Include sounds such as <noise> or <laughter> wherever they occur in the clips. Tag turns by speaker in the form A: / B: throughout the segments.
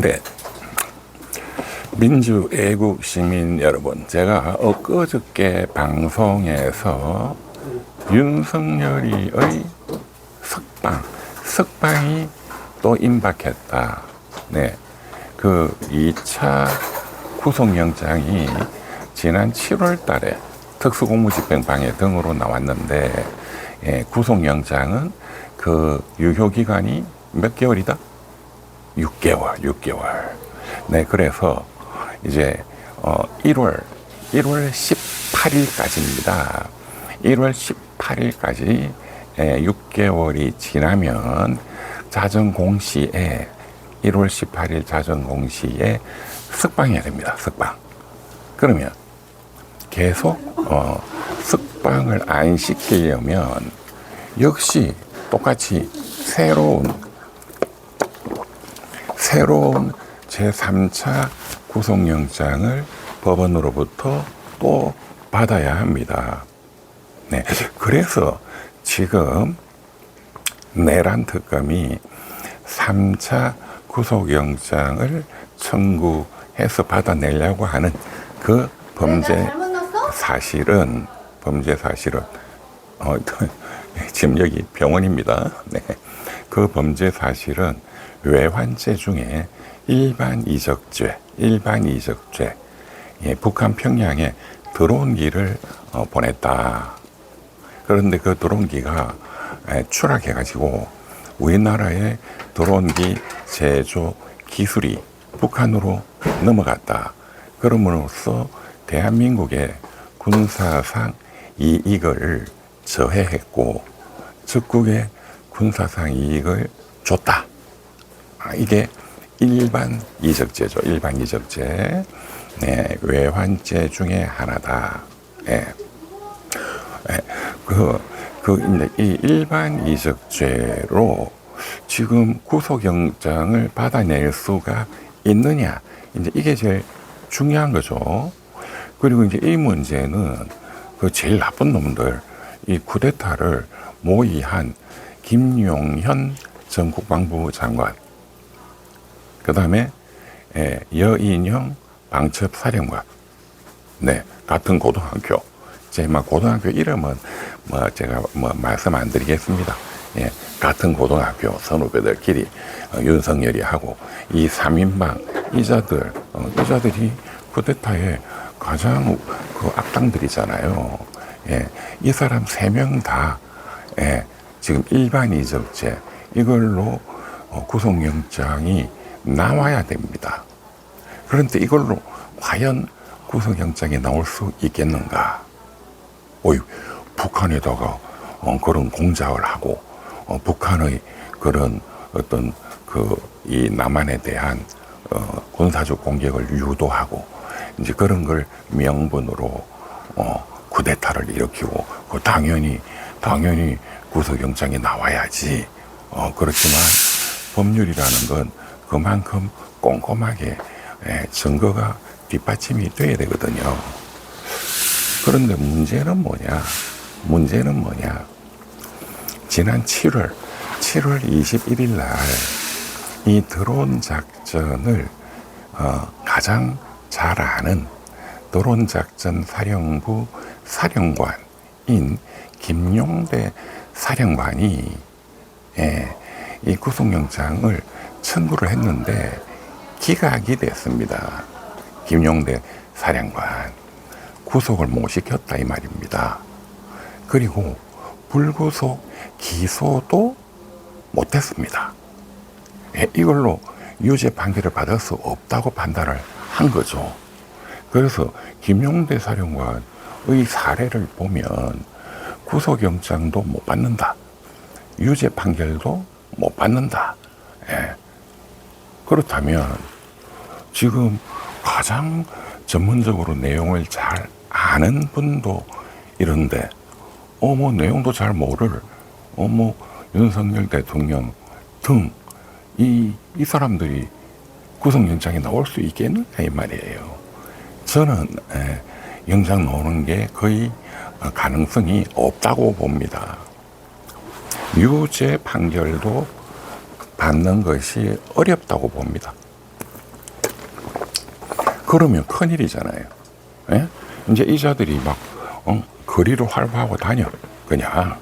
A: 네. 민주 애국 시민 여러분, 제가 엊그저께 방송에서 윤석열이의 석방, 석방이 또 임박했다. 네. 그 2차 구속영장이 지난 7월 달에 특수공무집행 방해 등으로 나왔는데, 예, 구속영장은 그 유효기간이 몇 개월이다? 6개월, 6개월. 네, 그래서 이제 어 1월 1월 18일까지입니다. 1월 18일까지 예, 6개월이 지나면 자정 공시에 1월 18일 자정 공시에 석방해야 됩니다. 석방. 그러면 계속 어 석방을 안 시키려면 역시 똑같이 새로운 새로운 제3차 구속영장을 법원으로부터 또 받아야 합니다. 네. 그래서 지금 내란 특검이 3차 구속영장을 청구해서 받아내려고 하는 그 범죄? 사실은 범죄 사실은 어, <laughs> 지금 여기 병원입니다. 네. 그 범죄 사실은 외환죄 중에 일반 이적죄, 일반 이적죄, 예, 북한 평양에 들어온 기를 어, 보냈다. 그런데 그 들어온 기가 에, 추락해가지고 우리나라의 들어온 기 제조 기술이 북한으로 넘어갔다. 그럼으로써 대한민국의 군사상 이익을 저해했고 적국의 군사상 이익을 줬다. 아, 이게 일반 이적죄죠. 일반 이적죄. 네, 외환죄 중에 하나다. 예. 예, 그, 그, 이제 이 일반 이적죄로 지금 구속영장을 받아낼 수가 있느냐. 이제 이게 제일 중요한 거죠. 그리고 이제 이 문제는 그 제일 나쁜 놈들, 이 쿠데타를 모의한 김용현 전 국방부 장관, 그 다음에 여인형 방첩 사령관, 네 같은 고등학교. 제막 고등학교 이름은 뭐 제가 뭐 말씀 안 드리겠습니다. 예, 같은 고등학교 선후배들끼리 어, 윤석열이 하고 이 3인방 이자들 어, 이자들이 쿠데타의 가장 그 악당들이잖아요. 예, 이 사람 세명다 예, 지금 일반 이적죄 이걸로 어, 구속영장이 나와야 됩니다. 그런데 이걸로 과연 구속영장이 나올 수 있겠는가? 어이, 북한에다가 어, 그런 공작을 하고 어, 북한의 그런 어떤 그 이 남한에 대한 어, 군사적 공격을 유도하고 이제 그런 걸 명분으로 어, 쿠데타를 일으키고 그 당연히 당연히 구속영장이 나와야지. 어, 그렇지만 법률이라는 건 그만큼 꼼꼼하게 예, 증거가 뒷받침이 돼야 되거든요. 그런데 문제는 뭐냐? 문제는 뭐냐? 지난 7월, 7월 21일 날 이 드론 작전을 어, 가장 잘 아는 드론 작전 사령부 사령관인 김용대 사령관이 예, 이 구속영장을 청구를 했는데 기각이 됐습니다. 김용대 사령관 구속을 못 시켰다 이 말입니다. 그리고 불구속 기소도 못했습니다. 예, 이걸로 유죄 판결을 받을 수 없다고 판단을 한 거죠. 그래서 김용대 사령관의 사례를 보면 구속영장도 못 받는다. 유죄 판결도 못 받는다. 예. 그렇다면 지금 가장 전문적으로 내용을 잘 아는 분도 이런데 어머 내용도 잘 모를 어머 윤석열 대통령 등 이 이 사람들이 구속영장이 나올 수 있겠느냐 이 말이에요. 저는 에, 영장 나오는 게 거의 어, 가능성이 없다고 봅니다. 유죄 판결도 받는 것이 어렵다고 봅니다. 그러면 큰일이잖아요. 예? 이제 이자들이 막, 어, 거리로 활보하고 다녀. 그냥.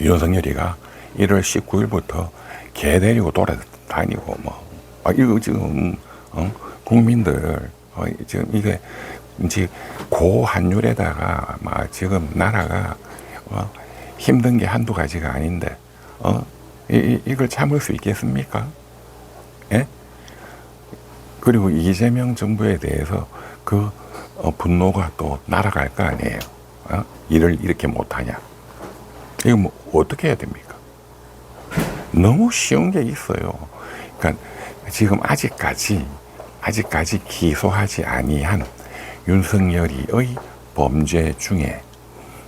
A: 윤석열이가 1월 19일부터 개 데리고 돌아다니고, 뭐. 아, 이거 지금, 어, 국민들, 어, 지금 이게, 이제 고환율에다가 막 지금 나라가, 어, 힘든 게 한두 가지가 아닌데, 어, 이, 이- 이걸 참을 수 있겠습니까? 예? 그리고 이재명 정부에 대해서 그 어, 분노가 또 날아갈 거 아니에요. 어? 일을 이렇게 못하냐. 이거 뭐 어떻게 해야 됩니까? 너무 쉬운 게 있어요. 그러니까 지금 아직까지 아직까지 기소하지 아니한 윤석열이의 범죄 중에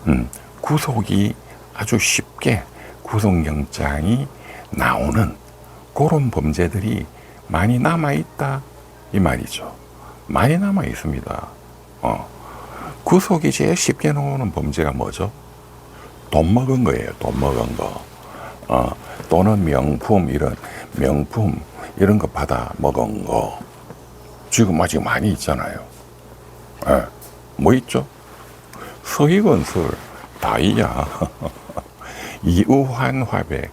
A: 음, 구속이 아주 쉽게 구속영장이 나오는 그런 범죄들이 많이 남아 있다 이 말이죠. 많이 남아 있습니다. 어. 구속이 제일 쉽게 나오는 범죄가 뭐죠? 돈 먹은 거예요. 돈 먹은 거. 어. 또는 명품 이런 명품 이런 거 받아 먹은 거. 지금 아직 많이 있잖아요. 예. 뭐 있죠? 서희건설, 다이아, <laughs> 이우환 화백,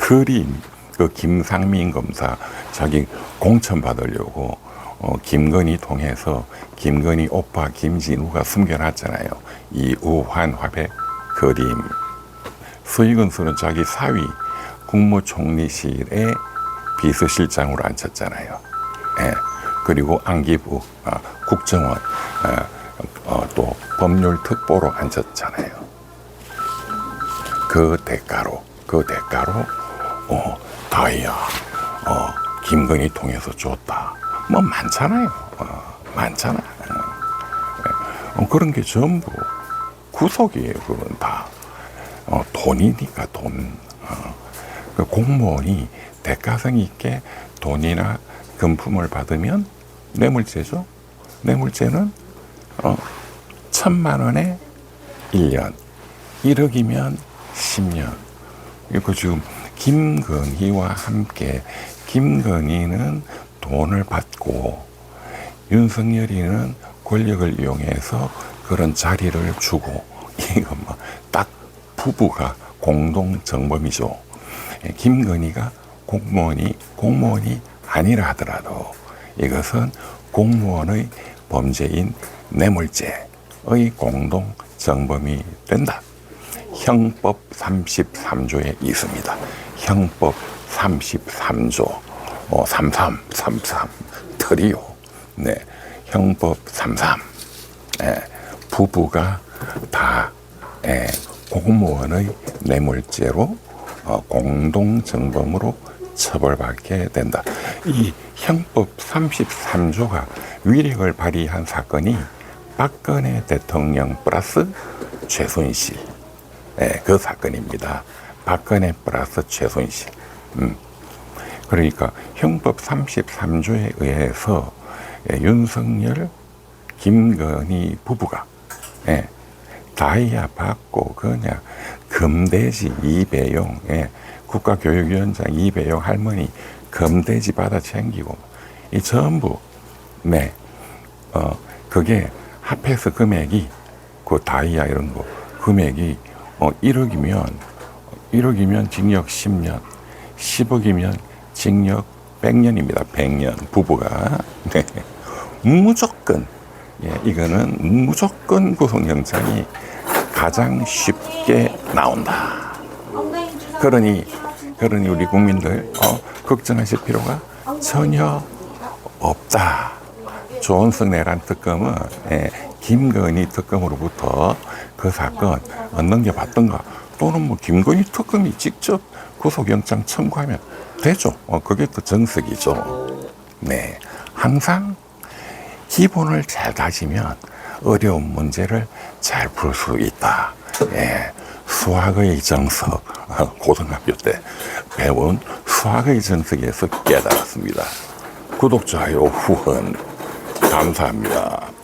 A: 그림, 그 김상민 검사 자기 공천 받으려고 어, 김건희 통해서 김건희 오빠 김진우가 숨겨놨잖아요. 이우환 화백 그림. 서희건설은 자기 사위 국무총리실에 비서실장으로 앉혔잖아요. 예. 그리고 안기부 아, 국정원 아, 어, 또 법률특보로 앉혔잖아요. 그 대가로 그 대가로 어 다이아 어 김건희 통해서 줬다. 뭐 많잖아요. 어, 많잖아 어, 어, 그런 게 전부 구속이에요 그건 다. 어, 돈이니까 돈. 어, 그 공무원이 대가성 있게 돈이나 금품을 받으면 뇌물죄죠? 뇌물죄는 어, 천만 원에 1년. 1억이면 10년. 이거 지금 김건희와 함께 김건희는 돈을 받고 윤석열이는 권력을 이용해서 그런 자리를 주고 <laughs> 이거 뭐딱 부부가 공동 정범이죠. 예, 김건희가 공무원이 공무원이 아니라 하더라도 이것은 공무원의 범죄인 뇌물죄의 공동 정범이 된다. 형법 33조에 있습니다. 형법 33조, 어, 33, 33, 트리오. 네. 형법 33. 예, 부부가 다, 예, 공무원의 뇌물죄로 어, 공동정범으로 처벌받게 된다. 이 형법 33조가 위력을 발휘한 사건이 박근혜 대통령 플러스 최순실. 예, 그 사건입니다. 박근혜 플러스 최순실. 음. 그러니까 형법 33조에 의해서 예, 윤석열, 김건희 부부가 예, 다이아 받고 그냥 금돼지 이배용 예, 국가교육위원장 이배용 할머니 금돼지 받아 챙기고 이 전부 네, 어 그게 합해서 금액이 그 다이아 이런 거 금액이 어 1억이면 1억이면 징역 10년, 10억이면 징역 100년입니다. 100년 부부가 <laughs> 네. 무조건 예, 이거는 무조건 구속영장이 가장 쉽게 나온다. 그러니 그러니 우리 국민들 어, 걱정하실 필요가 전혀 없다. 조은석 내란 특검은 예, 김건희 특검으로부터 그 사건 어, 넘겨받던가 또는 뭐 김건희 특검이 직접 구속영장 청구하면 되죠. 어, 그게 또 정석이죠. 네, 항상 기본을 잘 다지면 어려운 문제를 잘 풀 수 있다. 예, 수학의 정석 어, 고등학교 때 배운 수학의 정석에서 깨달았습니다. 구독, 좋아요, 후원 감사합니다.